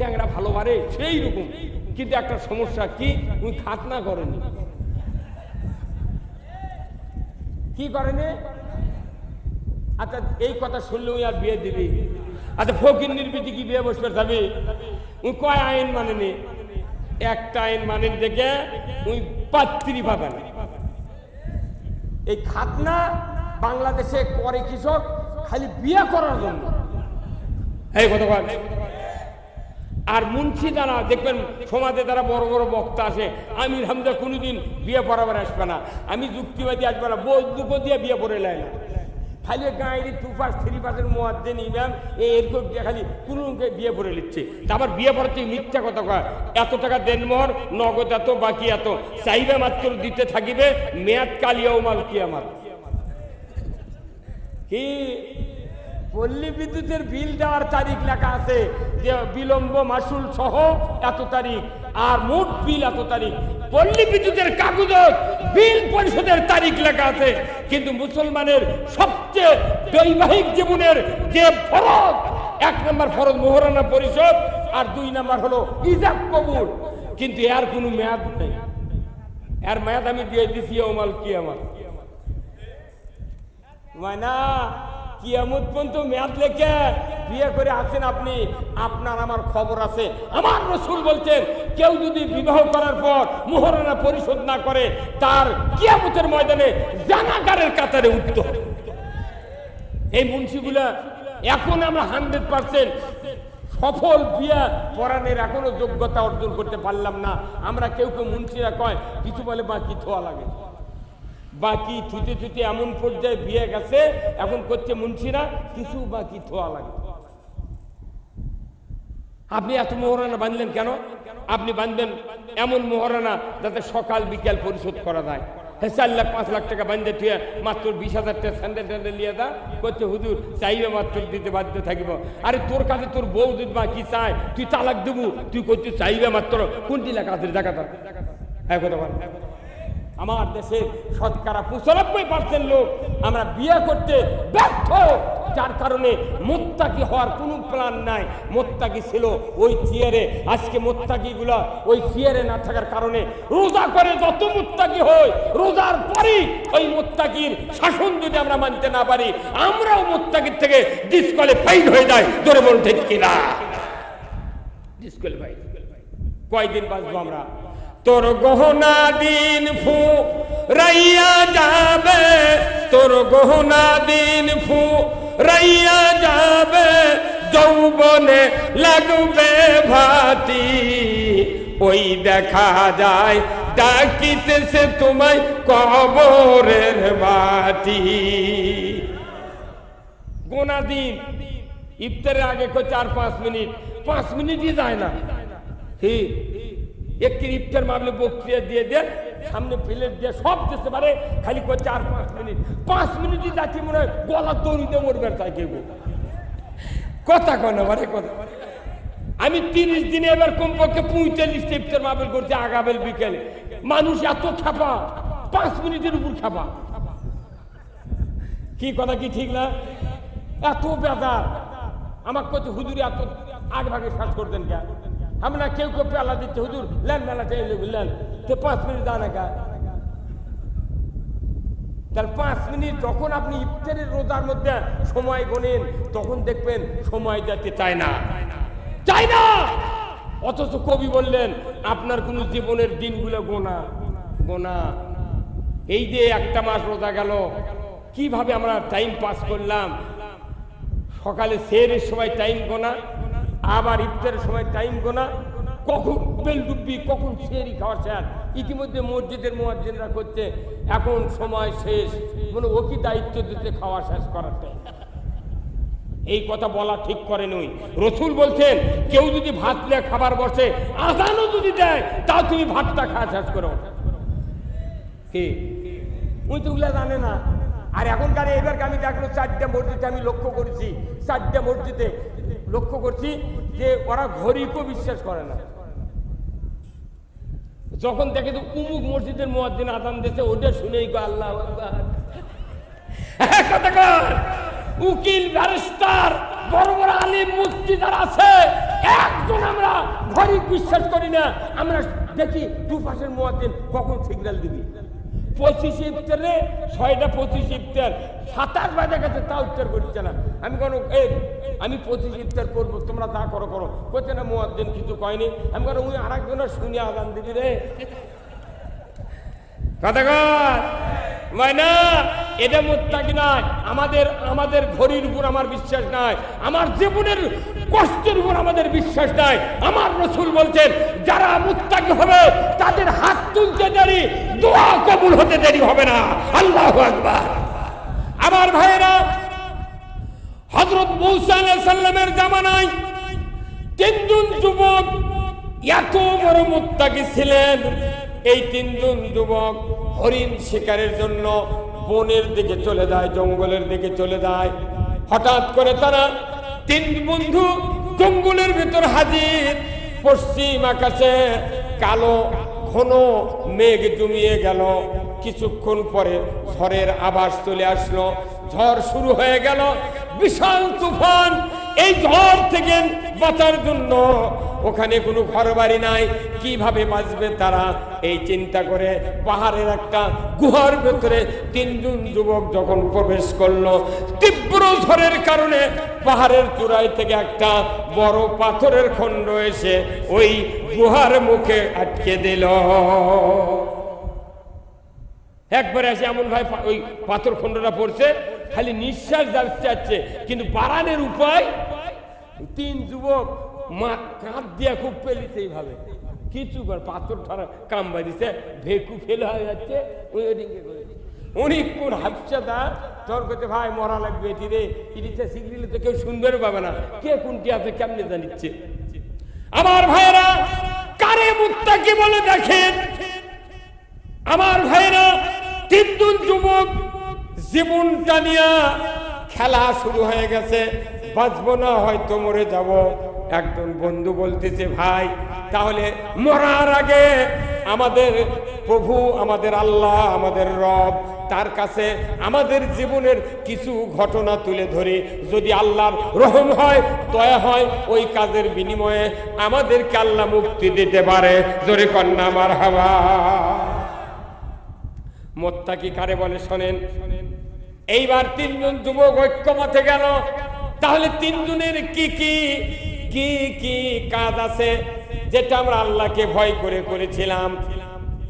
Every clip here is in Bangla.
ট্যাংরা ভালো পারে সেই রকম। কিন্তু একটা সমস্যা কি? উনি খাতনা করেনি কি করেনি? আচ্ছা এই কথা শুনলে উনি আর বিয়ে দিবি। আচ্ছা ফকির নির্বিধি কি বিয়ে বসবে যাবে? উনি কয় আইন মানেনি একটা আইন মানেন দেখে উনি পাত্রী পাবেন। এই খাতনা বাংলাদেশে করে কৃষক, খালি বিয়ে করার জন্য। এই কথা। আর মুন্সি দ্বারা দেখবেন সমাজে তারা বড় বড় বক্তা আসে আমি হামদা কোনোদিন বিয়ে পড়াবার আসবে না। আমি যুক্তিবাদী আসবে না। বৌদ্ধ দিয়ে বিয়ে পড়ে লাই না। খালি গাঁয়ের টু পাস থ্রি পাসের মোয়াদ্দেন ইমাম এরকম খালি কোনো বিয়ে পড়ে নিচ্ছে। তারপর বিয়ে পড়াতে মিথ্যা কথা কয়। এত টাকা দেনমোহর নগদ এত, বাকি এত। চাইবে মাত্র দিতে থাকিবে, মেয়াদ কালিয়াও মাল কি আমার কি পল্লী বিদ্যুতের বিল দেওয়ার তারিখ লেখা আছে যে বিলম্ব মাসুল সহ এত তারিখ, আর মোট বিল এত তারিখ। পল্লী বিদ্যুতের কাগজত বিল পরিশোধের তারিখ লেখা আছে। কিন্তু মুসলমানের সবচেয়ে বৈবাহিক জীবনের যে ফরজ, এক নম্বর ফরজ মোহরানা পরিষদ আর দুই নম্বর হলো ইজাব কবুল। কিন্তু এর কোনো মেয়াদ নেই। এর মেয়াদ আমি দিয়ে দিছি ওমাল কি আমার মানা কিয়ামত পর্যন্ত মেয়াদ লেখে বিয়ে করে আছেন আপনি। আপনার আমার খবর আছে। আমার রসুল বলছেন, কেউ যদি বিবাহ করার পর মোহরানা পরিশোধ না করে, তার কিয়ামতের ময়দানে জানাগারের কাতারে উঠতে এই মুন্সিগুলা এখন আমরা হান্ড্রেড পার্সেন্ট সফল বিয়ে পরাণের এখনও যোগ্যতা অর্জন করতে পারলাম না। আমরা কেউ কেউ মুন্সিরা কয়, কিছু বলে বাকি থোয়া লাগে। বাকি থুতে থুতে এমন পর্যায়ে বিয়ে গেছে, এখন করছে মুন্সিরা, কিছু বাকি থোয়া লাগে। আপনি এত মোহরানা বাঁধলেন কেন? আপনি বাঁধবেন এমন মোহরানা যাতে সকাল বিকেল পরিশোধ করা যায়। চার লাখ পাঁচ লাখ টাকা বান্ধে তুই, মাত্র বিশ হাজার টাকা স্যান্ডেল ট্যান্ডেল নিয়ে দা করছে হুজুর, চাইবে মাত্র দিতে বাধ্য থাকিব। আরে তোর কাছে তোর বউ যদি কি চায়, তুই তালাক দেবু, তুই করছিস চাইবে মাত্র কোনটি লেখা আছে দেখাতা হ্যাঁ কথা বল। আমার দেশের শতকরা পঁচানব্বই পার্সেন্ট লোক আমরা বিয়ে করতে ব্যর্থ। যার কারণে মোত্তাকি হওয়ার কোনো প্ল্যান নাই। মোত্তাকি ছিল ওই চেয়ারে। আজকে মোত্তাকি গুলা ওই চেয়ারে না থাকার কারণে রোজা করে যত মোত্তাকি হয়, রোজার পরই ওই মোত্তাকির শাসন যদি আমরা মানতে না পারি, আমরাও মোত্তাকির থেকে ডিসকলে ডিসকোয়ালিফাইড হয়ে যাই। জোরে বলুন ঠিক কিনা? ডিসকোয়ালিফাইড কয়দিন বাঁচবো আমরা? তোর গহনা দিন ফু, রাইয়া যাবে। তোর গহনা দিন ফু, রাইয়া যাবে। যৌবনে লাগবে ভাতি ওই দেখা যায়, ডাকিতেছে তোমায় কবরের মাটি। গোনা দিন, ইফতারের আগে কো চার পাঁচ মিনিট, পাঁচ মিনিটই যায় না। হি একটি ইফতার মামলে বক্তৃতা দিয়ে দেন, সামনে প্লেট দিয়ে সব দিতে পারে, খালি কো চার, পাঁচ মিনিট। পাঁচ মিনিটই যাচ্ছি মনে হয় গলা দড়িতে মরবে তাই কেউ। কথা কয় না মানে কথা। আমি তিরিশ দিনে এবার কমপক্ষে পঁয়তাল্লিশটা ইফতার মাহফিল করছি আগাবেল বিকেলে। মানুষ এত খাপা পাঁচ মিনিটের উপর খাপা কি কথা কি ঠিক না? এত বেজার। আমার কত হুজুরি, এত আগ ভাগে শ্বাস করতেন কে আমরা কেউ কেউ পেলা দিচ্ছে, হুজুর, লেন মেলা চাইলে বুঝলেন তো পাঁচ মিনিট দানা কা তার পাঁচ মিনিট যখন আপনি ইফতারের রোজার মধ্যে সময় গোনেন তখন দেখবেন সময় যেতে চায় না। চায় না! অথচ কবি বললেন, আপনার কোন জীবনের দিনগুলো গোনা গোনা। এই যে একটা মাস রোজা গেল, কীভাবে আমরা টাইম পাস করলাম? সকালে সেরের সময় টাইম গোনা আবার ইফতারের সময় টাইম গোনা কখন বেল ডুববি, কখন সেরি খাওয়া শেষ ইতিমধ্যে মসজিদের মোয়াজ্জিনরা করছে, এখন সময় শেষ। মানে ও কি দায়িত্ব দিতে খাওয়া শেষ করার টাইম এই কথা বলা ঠিক করে নই। রসুল বলছেন, কেউ যদি ভাত নিয়ে খাবার বসে, আজানও যদি দেয়, তাও তুমি ভাতটা খাওয়া শেষ করো। কে? ওই তো ওগুলা জানে না। আর এখনকার এবার আমি দেখল চারটা মসজিদে আমি লক্ষ্য করেছি। চারটা মসজিদে লক্ষ্য করছি যে ওরা ঘড়িকেও বিশ্বাস করে না। যখন দেখে তো উমুক মসজিদের মোয়াজ্জিন আদান দিয়েছে, ওটা শুনেই গো আল্লাহ উকিল, ব্যারিস্টার, বড় বড় আলিম মুক্তি যারা আছে, একজন আমরা ঘরে বিশ্বাস করি না। আমরা দেখি দুপাশের মোয়াদ্দিন কখন সিগন্যাল দিবি। পঁচিশ ইফতারে ছয়টা পঁচিশ ইফতার। সাতাশ বাজে গেছে তা উত্তর করছে না। আমি কোনো এই, আমি পঁচিশ ইফতার করব, তোমরা তা করো করো। করছে না মোয়াদ্দিন কিছু কয়নি। আমি কেন উনি আর একজনের শুনে আদান দিবি রে। কথাগর নয়। আমাদের আমাদের উপর আমার বিশ্বাস নাই। আমার জীবনের কষ্টের উপর আমাদের বিশ্বাস নাই। আমার রসুল বলছেন, যারা মুত্তাকি হবে, তাদের হাত তুলতে দোয়া কবুল হতে হবে না। আল্লাহ ভাইয়েরা হজরত মৌসা সাল্লামের জামানায় তিনজন যুবক এত বড় মুত্তাকি ছিলেন। এই তিনজন যুবক হরিণ শিকারের জন্য বনের দিকে চলে যায়, জঙ্গলের দিকে চলে যায়। হঠাৎ করে তারা তিন বন্ধু জঙ্গলের ভিতর হাজির। পশ্চিম আকাশে কালো ঘন মেঘ জমিয়ে গেল। কিছুক্ষণ পরে ঝড়ের আবাস চলে আসলো। ঝড় শুরু হয়ে গেল। বিশাল তুফান। এই ঝড় থেকে বাঁচার জন্য ওখানে কোনো ঘর বাড়ি নাই। কীভাবে বাঁচবে তারা? এই চিন্তা করে পাহাড়ের একটা গুহার ভেতরে তিনজন যুবক যখন প্রবেশ করল, তীব্র ঝড়ের কারণে পাহাড়ের চূড়ায় থেকে একটা বড় পাথরের খণ্ড এসে ওই গুহার মুখে আটকে দিল। একবারে আসে এমন ভাই ওই পাথর খণ্ডটা পড়ছে, খালি নিঃশ্বাস যাচ্ছে কিন্তু বাড়ানোর উপায়, তিন যুবক মা কাঁধ দিয়া খুব পেলিছে এইভাবে কিছু কর পাথর ঠারা কাম বাঁধিছে ভেকু ফেলে হয়ে যাচ্ছে। ওই ওদিকে করে অনেকক্ষণ হাফসা দা তোর করতে ভাই, মরা লাগবে এটি রে। ইডিতে সিগরিলে তো কেউ সুন্দর পাবে না। কে কোনটি আছে কেমনে জানিচ্ছে? আমার ভাইয়েরা, কারে মুত্তাকি বলে দেখেন? আমার ভাইরা তিনজন যুবক জীবনটা নিয়ে খেলা শুরু হয়ে গেছে। বাঁচবো না, হয়তো মরে যাব। একজন বন্ধু বলতেছে, ভাই, তাহলে মরার আগে আমাদের প্রভু, আমাদের আল্লাহ, আমাদের রব, তার কাছে আমাদের জীবনের কিছু ঘটনা তুলে ধরি। যদি আল্লাহর রহম হয়, দয়া হয়, ওই কাজের বিনিময়ে আমাদেরকে আল্লাহ মুক্তি দিতে পারে। জোরে কন্যা আমার হাওয়া মোত্তাকি কারে বলে, শোনেন, এইবার তিনজন যুবক ঐক্যমতে গেল। তাহলে তিনজনের কি কি কি কি কাজ আছে যেটা আমরা আল্লাহকে ভয় করে করেছিলাম?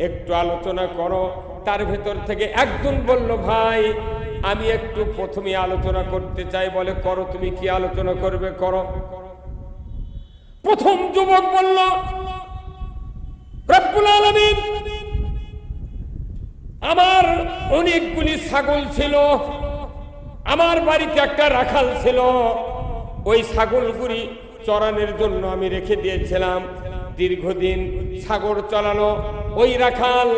একটু আলোচনা করো। তার ভেতর থেকে একজন বলল, ভাই, আমি একটু প্রথমে আলোচনা করতে চাই। বলে, করো, তুমি কি আলোচনা করবে? করো। প্রথম যুবক বলল, রব্বুল আলামিন, আমার অনেকগুলি ছাগল ছিল। আমার বাড়িতে একটা রাখাল ছিল। ওই ছাগলগুলি চড়ানোর জন্য আমি রেখে দিয়েছিলাম। দীর্ঘদিন সাগর চলানো ওই রাখাল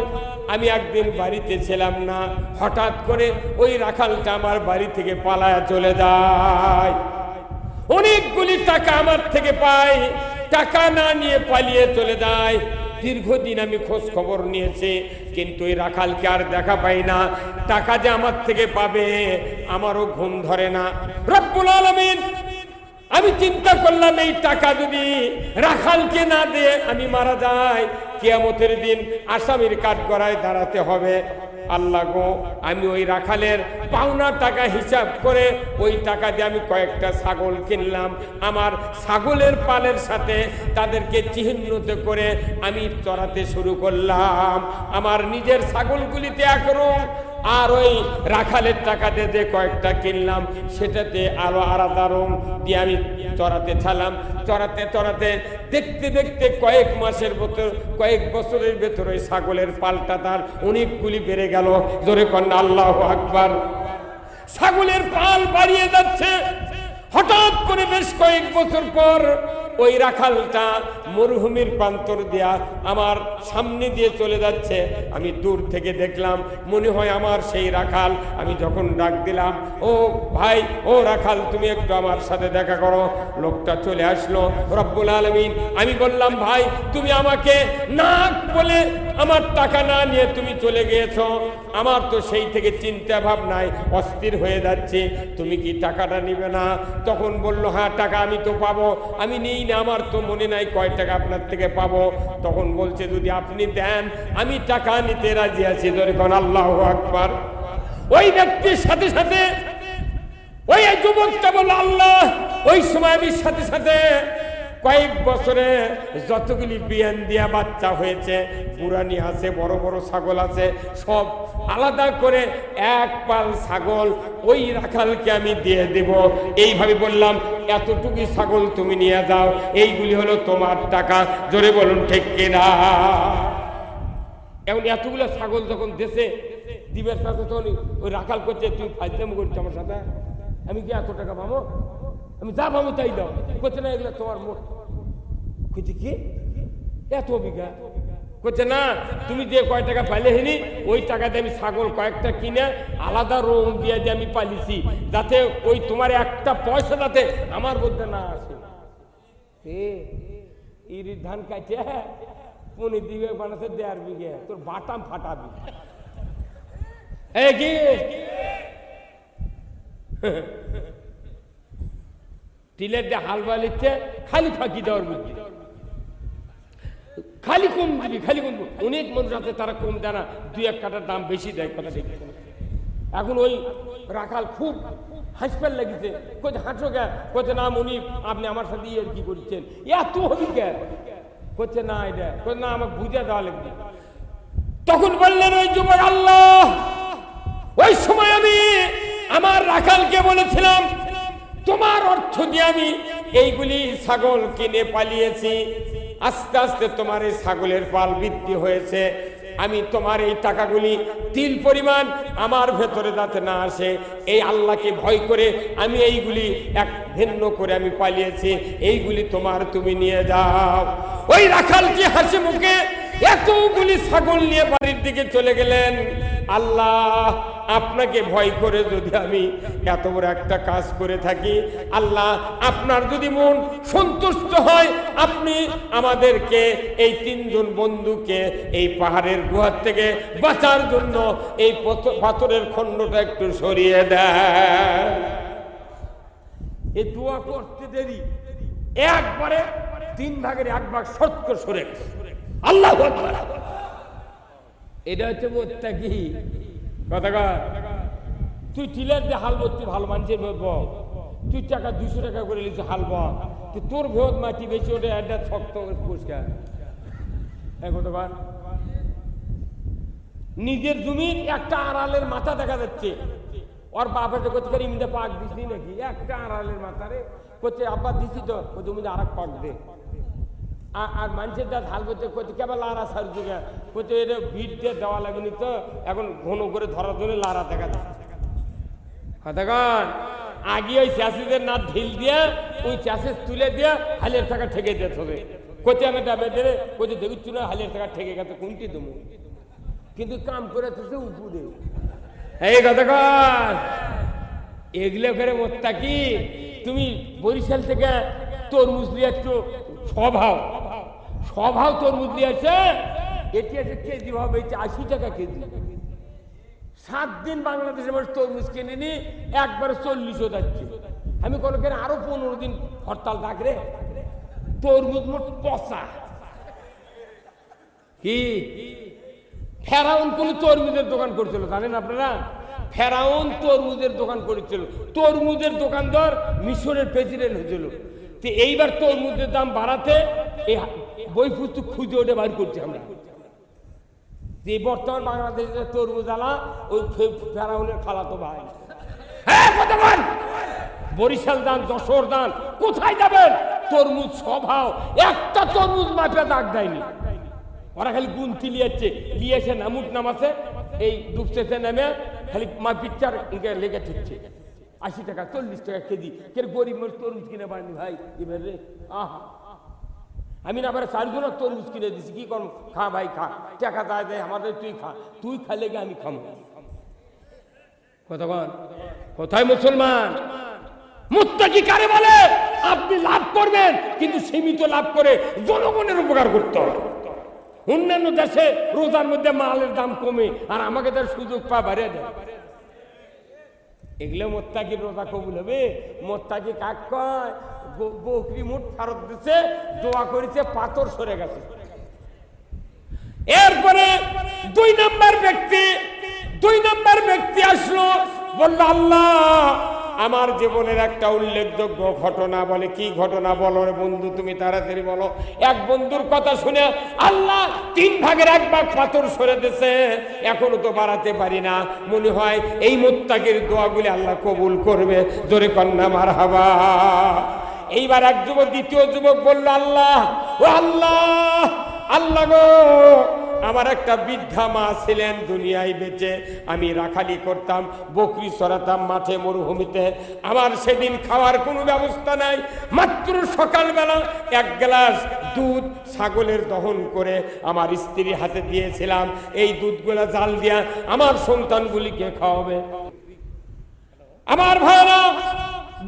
আমি একদিন বাড়িতে ছিলাম না। হঠাৎ করে ওই রাখালটা আমার বাড়ি থেকে পালায়া চলে যায়। অনেকগুলি টাকা আমার থেকে পাই টাকা না নিয়ে পালিয়ে চলে যায়। দীর্ঘদিন আমি খোঁজ খবর নিয়েছি, কিন্তু এই রাখালকে আর দেখা পাই না। টাকা যে আমার থেকে পাবে, আমারও ঘুম ধরে না। রব্বুল আলমিন, আমি চিন্তা করলাম, এই টাকা যদি রাখালকে না দিয়ে আমি মারা যাই, কেয়ামতের দিন আসামির কাঠ গড়ায় দাঁড়াতে হবে। আল্লাহ গো, আমি ওই রাখালের পাওনা টাকা হিসাব করে ওই টাকা দিয়ে আমি কয়েকটা ছাগল কিনলাম। আমার ছাগলের পালের সাথে তাদেরকে চিহ্নিত করে আমি চড়াতে শুরু করলাম। আমার নিজের ছাগলগুলিতে একরকম আর ওই রাখালের টাকাতে যে কয়েকটা কিনলাম, সেটাতে আরও আলাদা রং দিয়ে আমি চড়াতে ছালাম চড়াতে চড়াতে দেখতে দেখতে কয়েক মাসের ভেতর, কয়েক বছরের ভেতর ওই ছাগলের পাল্টা তার অনেকগুলি বেড়ে গেল। জোরে কন্যা, আল্লাহ আকবার। ছাগলের পাল বাড়িয়ে যাচ্ছে। হঠাৎ করে বেশ কয়েক বছর পর ওই রাখালটা মরুভূমির প্রান্তর দিয়া আমার সামনে দিয়ে চলে যাচ্ছে। আমি দূর থেকে দেখলাম, মনে হয় আমার সেই রাখাল। আমি যখন ডাক দিলাম, ও ভাই, ও রাখাল, তুমি একটু আমার সাথে দেখা করো। লোকটা চলে আসলো, রব্বুল আলমিন। আমি বললাম, ভাই, তুমি আমাকে নাক বলে আমার টাকা না নিয়ে তুমি চলে গিয়েছ, আমার তো সেই থেকে চিন্তা ভাবনায় অস্থির হয়ে যাচ্ছে, তুমি কি টাকাটা নিবে না? তখন বলল হ্যাঁ টাকা আমি তো পাবো, আমি নিই না, আমার তো মনে নাই কয় টাকা আপনার থেকে পাবো। তখন বলছে, যদি আপনি দেন, আমি টাকা নিতে রাজি আছি। কোন, আল্লাহ আকবার। ওই ব্যক্তির সাথে সাথে, ওই যুবকটা বলল, আল্লাহ, ওই সময় আমি সাথে সাথে কয়েক বছরে যতগুলি বিয়ান দিয়া বাচ্চা হয়েছে, পুরানি আছে, বড় বড় ছাগল আছে, সব আলাদা করে এক পাল ছাগল ওই রাখালকে আমি দিয়ে দেব। এইভাবে বললাম, এতটুকু ছাগল তুমি নিয়ে যাও, এইগুলি হলো তোমার টাকা। জোরে বলুন, ঠিক কিনা এখন এতগুলো ছাগল যখন দেশে দিবের সাথে তখন ওই রাখাল করছে, তুই ফাইজলাম করছ আমার সাথে? আমি কি এত টাকা পাবো? আমি যা পাবো তাই দাও। করছে না, এগুলো তোমার মোট করছে কি? এত বিঘা। করছে না, তুমি যে কয় টাকা হেনি, ওই টাকাতে আমি ছাগল কয়েকটা কিনে আলাদা রং দিয়ে দিয়ে আমি পালিছি। যাতে ওই তোমার একটা পয়সা যাতে আমার মধ্যে না আসে। ইরি ধান কাটে পনি দিবে বানাতে দেড় বিঘে, তোর বাটাম ফাটাবি। কি? টিলের দিয়ে হাল বালিচ্ছে খালি ফাঁকি দেওয়ার বুদ্ধি। খালি কম দিবি খালি কম। অনেক মানুষ আছে, তারা কম দেয় না, দুই এক কাটার দাম বেশি দেয় কথা ঠিক। এখন ওই রাখাল খুব হাসপাল লাগিছে কোথায় হাঁটো গে কোথায় না মনি আপনি আমার সাথে ইয়ে কি করছেন? এত হবি কে করছে না এটা। কোথায় না, আমাকে বুঝে দেওয়া লাগবে। তখন বললেন, ওই যুবক আল্লাহ, ওই সময় আমি আমার রাখালকে বলেছিলাম অর্থ দিয়ে আমি এইগুলি ছাগল কিনে পালিয়েছি। আস্তে আস্তে তোমার এই ছাগলের পাল বৃদ্ধি হয়েছে। আমি তোমার এই টাকাগুলি তিল পরিমাণ আমার ভেতরে যাতে না আসে, এই আল্লাহকে ভয় করে আমি এইগুলি এক ভিন্ন করে আমি পালিয়েছি। এইগুলি তোমার তুমি নিয়ে যাও। ওই রাখাল কি হাসি মুখে এতগুলি ছাগল নিয়ে বাড়ির দিকে চলে গেলেন। আল্লাহ, আপনাকে ভয় করে যদি আমি এত বড় একটা কাজ করে থাকি, আল্লাহ, আপনার যদি মন সন্তুষ্ট হয়, আপনি আমাদেরকে এই তিনজন বন্ধুকে এই পাহাড়ের গুহার থেকে বাঁচার জন্য এই পথ- পাথরের খণ্ডটা একটু সরিয়ে দেয় দোয়া করতে দেরি। একবারে তিন ভাগের এক ভাগ সত্য সরে গেছে। আল্লাহ এটা হচ্ছে মোত্তাকি। কথা তুই টিলার দিয়ে হাল বলছি ভালো মানুষের ভেব তুই টাকা দুশো টাকা করে নিচ্ছি হাল বল। তোর ভেদ মাটি বেশি, ওটা একটা শক্ত পরিষ্কার হ্যাঁ নিজের জমির একটা আড়ালের মাথা দেখা যাচ্ছে। ওর বাপের করতে পারি, ইমদে পাক দিসনি নাকি? একটা আড়ালের মাথা রে করছে আব্বা দিছি তো, ওই জমিতে আর এক পাক দে। আর মানুষের যা ঢাল করছে করছে কেবল লারা সার যুগে? করছে এটা ভিড় দিয়ে দেওয়া লাগেনি তো, এখন ঘন করে ধরার জন্য লারা দেখা যায়। আগে ওই চাষিদের না ঢিল দিয়ে, ওই চাষের তুলে দিয়ে হালের টাকা ঠেকে দিতে হবে। কোথায় আমি ডাবে দেবে কোথায় দেখুচ্ছি না হালের টাকা ঠেকে গেছে, কোনটি দেবো? কিন্তু কাম করে তো সে উপরে এই কতক্ষণ এগুলো করে মোত্তা কি তুমি বরিশাল থেকে তরমুজ নিয়ে একটু স্বভাব স্বভাব তরমুজ নিয়ে আছে এটি আছে কেজি হবে এটি আশি টাকা কেজি। সাত দিন বাংলাদেশের মানুষ তরমুজ কিনে নি একবারে চল্লিশও যাচ্ছে। আমি কোনো কেন আরও পনেরো দিন হরতাল ডাকরে তরমুজ মোট পচা। কি? ফেরাউন কোন তরমুজের দোকান করছিল, জানেন আপনারা? ফেরাউন তরমুজের দোকান করেছিল। তরমুজের দোকানদার মিশরের প্রেসিডেন্ট হয়েছিল। তো এইবার তরমুজের দাম বাড়াতে বই পুস্তক খুঁজে ওঠে বাইর করছি আমরা। যে বর্তমান বাংলাদেশের তরমুজ আলা, ওই ফে- ফেরাউনের খালাতো ভাই! বরিশাল দান, যশোর দান, কোথায় যাবেন? তরমুজ স্বভাব একটা তরমুজ মাপে দাগ দেয়নি। ওরা খালি গুনতি লিয়েছে লিয়েছে নামুট নামাছে, এই ডুবতেছে নেমে খালি মা পিকচার ইনকে লেগে থাকছে আশি টাকা, চল্লিশ টাকা কেজি কে গরিব তরমুজ কিনে পারেনি ভাই, এবার রে, আহা। আমি না আবার চারজন তরমুজ কিনে দিছি, কি করব? খা ভাই, খা। টাকা দেয় দেয় আমাদের তুই খা। তুই খালে গিয়ে আমি খামো? কতক্ষণ কোথায় মুসলমান। মুত্তাকি কারে বলে? আপনি লাভ করবেন, কিন্তু সীমিত লাভ করে জনগণের উপকার করতে হবে। অন্যান্য দেশে রোজার মধ্যে মালের দাম কমে, আর আমাকে তার সুযোগ পা বাড়িয়ে দেয়। এগুলো মোত্তাকি রোজা কবুল হবে? মোত্তাকি কাক কয়? দোয়া করেছে, পাথর সরে গেছে। এরপরে দুই ব্যক্তি দুই ব্যক্তি আসলো, বলল, আল্লাহ, আমার জীবনের একটা উল্লেখযোগ্য ঘটনা বলে, কি ঘটনা বলো বন্ধু, তুমি তাড়াতাড়ি বলো। এক বন্ধুর কথা শুনে, আল্লাহ, তিন ভাগের এক ভাগ পাথর সরে দিছে, এখনও তো বাড়াতে পারি না। মনে হয় এই মোত্তাকির দোয়াগুলি আল্লাহ কবুল করবে। জোরে কন্যা মার হাবা এইবার এক যুবক, দ্বিতীয় যুবক বলল, আল্লাহ, ও আল্লাহ আল্লাহ গো, আমার একটা বৃদ্ধা মা ছিলেন দুনিয়ায় বেঁচে। আমি রাখালি করতাম, বকরি চড়াতাম মাঠে মরুভূমিতে। আমার সেদিন খাওয়ার কোনো ব্যবস্থা নাই। মাত্র সকালবেলা এক গ্লাস দুধ ছাগলের দহন করে আমার স্ত্রীর হাতে দিয়েছিলাম। এই দুধগুলা জাল দিয়া আমার সন্তানগুলিকে খাওয়াবে। আমার ভাইরা,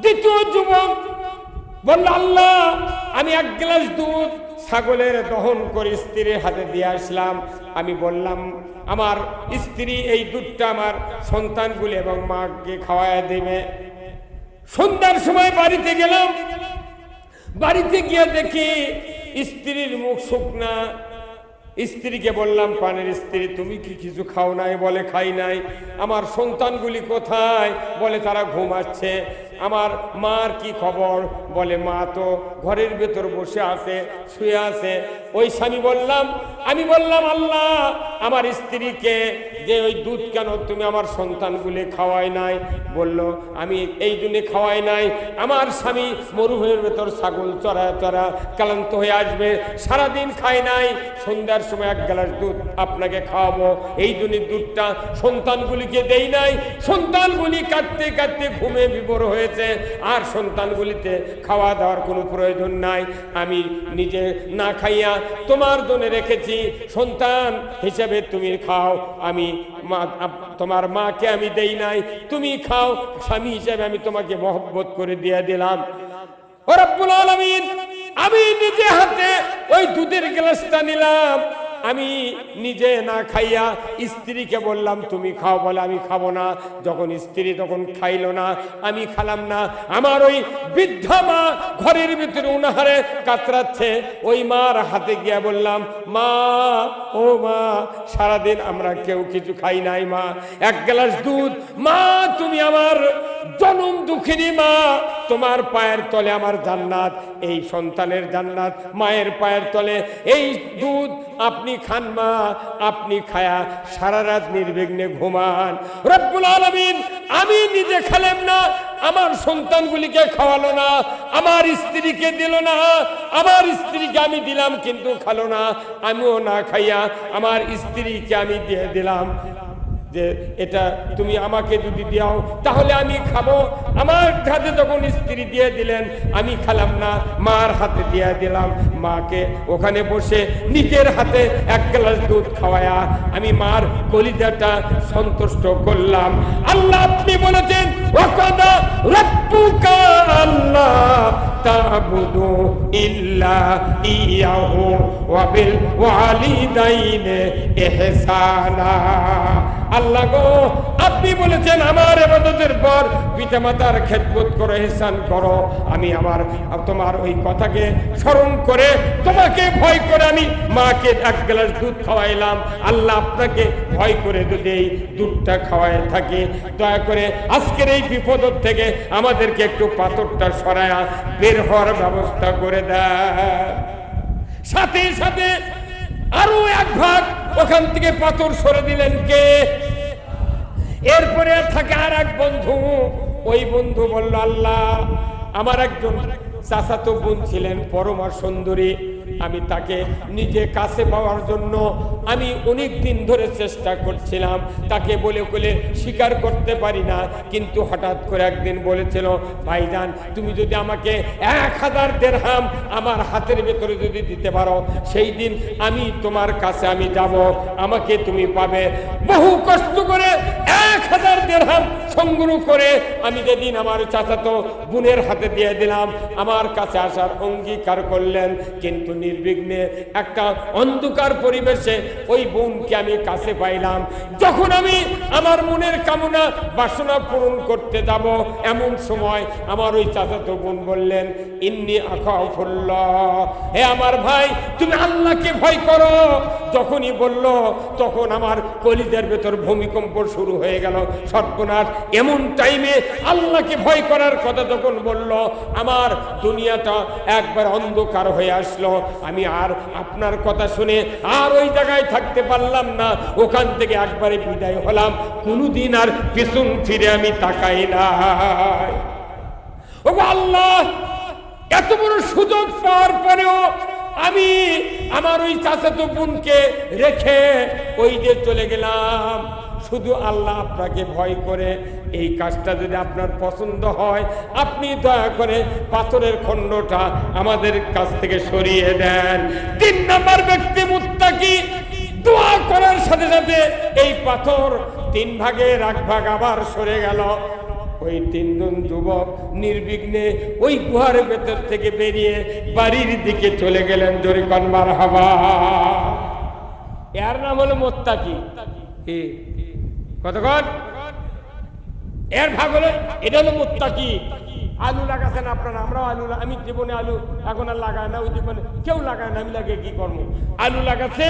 দ্বিতীয় যুবক বলল, আল্লাহ, আমি এক গ্লাস দুধ ছাগলের দহন করে স্ত্রীর হাতে দিয়ে আসলাম। আমি বললাম, আমার স্ত্রী এই দুধটা আমার সন্তানগুলি এবং মাকে খাওয়ায় দেবে। সন্ধ্যার সময় বাড়িতে গেলাম। বাড়িতে গিয়ে দেখি স্ত্রীর মুখ শুকনা। স্ত্রীকে বললাম, পানের স্ত্রী, তুমি কি কিছু খাও নাই বলে, খাই নাই। আমার সন্তানগুলি কোথায় বলে তারা ঘুমাচ্ছে। আমার মার কি খবর? বলে, মা তো ঘরের ভেতর বসে আছে, শুয়ে আছে। ওই স্বামী বললাম, আমি বললাম, আল্লাহ, আমার স্ত্রীকে যে ওই দুধ কেন তুমি আমার সন্তানগুলি খাওয়াই নাই? বলল, আমি এই জন্যে খাওয়াই নাই। আমার স্বামী মরুভূমির ভেতর ছাগল চড়া চড়া ক্লান্ত হয়ে আসবে, সারাদিন খাই নাই। সন্ধ্যার সময় এক গ্লাস দুধ আপনাকে খাওয়াবো। এই জন্য দুধটা সন্তানগুলিকে দেই নাই। সন্তানগুলি কাটতে কাটতে ঘুমে বিবর হয়েছে, আর সন্তানগুলিতে খাওয়া দাওয়ার কোনো প্রয়োজন নাই। আমি নিজে না খাইয়া তোমার জন্য রেখেছি, সন্তান হিসেবে তুমি খাও। আমি তোমার মাকে আমি দেই নাই, তুমি খাও। স্বামী হিসেবে আমি তোমাকে মহব্বত করে দিয়ে দিলাম। আমি নিজে হাতে ওই দুধের গ্লাসটা নিলাম। আমি নিজে না খাইয়া স্ত্রীকে বললাম, তুমি খাও। বলে, আমি খাব না। যখন স্ত্রী তখন খাইলো না, আমি খালাম না। আমার ওই বৃদ্ধা মা ঘরের ভিতরে উনাহারে কাতরাচ্ছে। ওই মার হাতে গিয়া বললাম, মা, ও মা, সারাদিন আমরা কেউ কিছু খাই নাই মা। এক গ্লাস দুধ। মা, তুমি আমার জনম দুঃখিনী মা। তোমার পায়ের তলে আমার জান্নাত, এই সন্তানের জান্নাত, মায়ের পায়ের তলে এই দুধ আপনি খান মা, আপনি খায়া সারা রাত নির্বিঘ্নে ঘুমান। রব্বুল আলমিন, আমি নিজে খেলাম না, আমার সন্তানগুলিকে খাওয়ালো না, আমার স্ত্রীকে দিল না, আমার স্ত্রীকে আমি দিলাম কিন্তু খালো না, আমিও না খাইয়া আমার স্ত্রীকে আমি দিয়ে দিলাম। যে এটা তুমি আমাকে যদি দাও তাহলে আমি খাব। আমার হাতে যখন স্ত্রী দিয়ে দিলেন, আমি খালাম না, মার হাতে দিয়ে দিলাম। মাকে ওখানে বসে নিজের হাতে এক গ্লাস দুধ খাওয়ায়া আমি মার কলিজাটা সন্তুষ্ট করলাম। আল্লাহ আপনি বলেছেন আল্লাহ ইয়াহু ওয়া আল্লাহ গো, আপনি বলেছেন আমার এবাদতের পর পিতামাতার খেদমত করো, এহসান করো। আমি আমার, তোমার ওই কথাকে স্মরণ করে তোমাকে ভয় করে আমি মাকে এক গ্লাস দুধ খাওয়াইলাম। আল্লাহ আপনাকে ভয় করে যদি এই দুধটা খাওয়ায় থাকে, দয়া করে আজকের এই বিপদ থেকে আমাদেরকে একটু পাথরটা সরায়া বের হওয়ার ব্যবস্থা করে দেয় সাথে সাথে আরও এক ভাগ, ওখান থেকে পাথর সরে দিলেন কে? এরপরে থাকে আর এক বন্ধু। ওই বন্ধু বলল, আল্লাহ, আমার একজন চাচাতো বোন ছিলেন, পরমা সুন্দরী। আমি তাকে নিজে কাছে পাওয়ার জন্য আমি অনেক দিন ধরে চেষ্টা করছিলাম। তাকে বলে বলে স্বীকার করতে পারি না, কিন্তু হঠাৎ করে একদিন বলেছিল, ভাইজান, তুমি যদি আমাকে এক হাজার দেড়হাম আমার হাতের ভেতরে যদি দিতে পারো, সেই দিন আমি তোমার কাছে আমি যাব। আমাকে তুমি পাবে। বহু কষ্ট করে এক হাজার দেড়হাম সংগ্রহ করে আমি যেদিন আমার চাচাতো বোনের হাতে দিয়ে দিলাম, আমার কাছে আসার অঙ্গীকার করলেন। কিন্তু নির্বিঘ্নে একটা অন্ধকার পরিবেশে ওই বোনকে আমি কাছে পাইলাম। যখন আমি আমার মনের কামনা বাসনা পূরণ করতে যাব, এমন সময় আমার ওই চাচাতো বোন বললেন, ইন্নি আখাফুল্লাহ হে আমার ভাই, তুমি আল্লাহকে ভয় করো। যখনই বলল, তখন আমার কলিদের ভেতর ভূমিকম্প শুরু হয়ে গেল। সর্বনাশ। এমন টাইমে আল্লাহকে ভয় করার কথা যখন বলল, আমার দুনিয়াটা একবার অন্ধকার হয়ে আসলো। আমি আর আপনার কথা শুনে আর ওই জায়গায় থাকতে পারলাম না। ওখান থেকে একবারে বিদায় হলাম। কোনোদিন আর পেছন ফিরে আমি তাকাই নাই। ও আল্লাহ, এত বড় সুযোগ পাওয়ার পরেও আমি আমার ওই চাচাতো বোনকে রেখে ওই যে চলে গেলাম। শুধু আল্লাহ আপনাকে ভয় করে, এই কাজটা যদি আপনার পছন্দ হয়, আপনি দয়া করে পাথরের খণ্ডটা আমাদের কাছ থেকে সরিয়ে দেন। তিন নাম্বার ব্যক্তি মুত্তাকি, দোয়া করার সাথে সাথে এই পাথর তিন ভাগের এক ভাগ আবার সরে গেল। ওই তিনজন যুবক নির্বিঘ্নে ওই গুহার ভেতর থেকে বেরিয়ে বাড়ির দিকে চলে গেলেন জরিকন মার হাবা এর নাম হলো মোত্তাকি। কতক্ষণ? এর ভাগ হলো, এটা হলো মোত্তাকি। আলু লাগাছেন আপনারা, আমরাও আলু আমি জীবনে আলু এখন আর লাগায় না, ওই জীবনে কেউ লাগায় না, আমি লাগে কি করব? আলু লাগাচ্ছে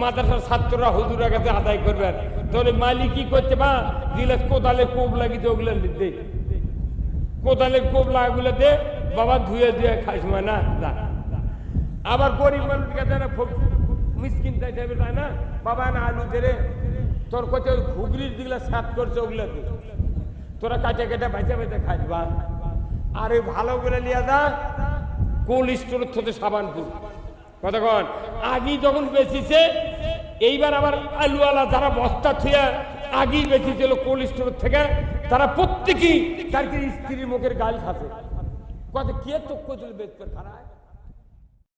মাদ্রাসার ছাত্ররা হুজুরের কাছে আদায় করবেন। তাহলে মালিক কি করছে বা দিলে কোদালে কোপ লাগিতে ওগুলো দে কোদালে কোপ লাগাগুলো দে, বাবা ধুয়ে ধুয়ে মানে না, যা। আবার গরিব মানুষ গেছে না মিসকিন টাইপের তাই না? বাবা না আলু দে তোর কোথায় ওই ঘুগরির যেগুলো সাত করছে ওগুলো দে তোরা কাটে কেটে বেঁচে বেঁচে খাইস বা আর ওই ভালো করে লিয়া যা কোল্ড স্টোর থেকে সাবানপুর কতক্ষণ আগি যখন বেঁচেছে, এইবার আবার আলুওয়ালা যারা বস্তা থুয়া আগেই বেঁচেছিল কোল্ড স্টোর থেকে, তারা প্রত্যেকেই তার স্ত্রীর মুখের গাল খাচ্ছে। কত কে তো কোথায় বেচতে খারাপ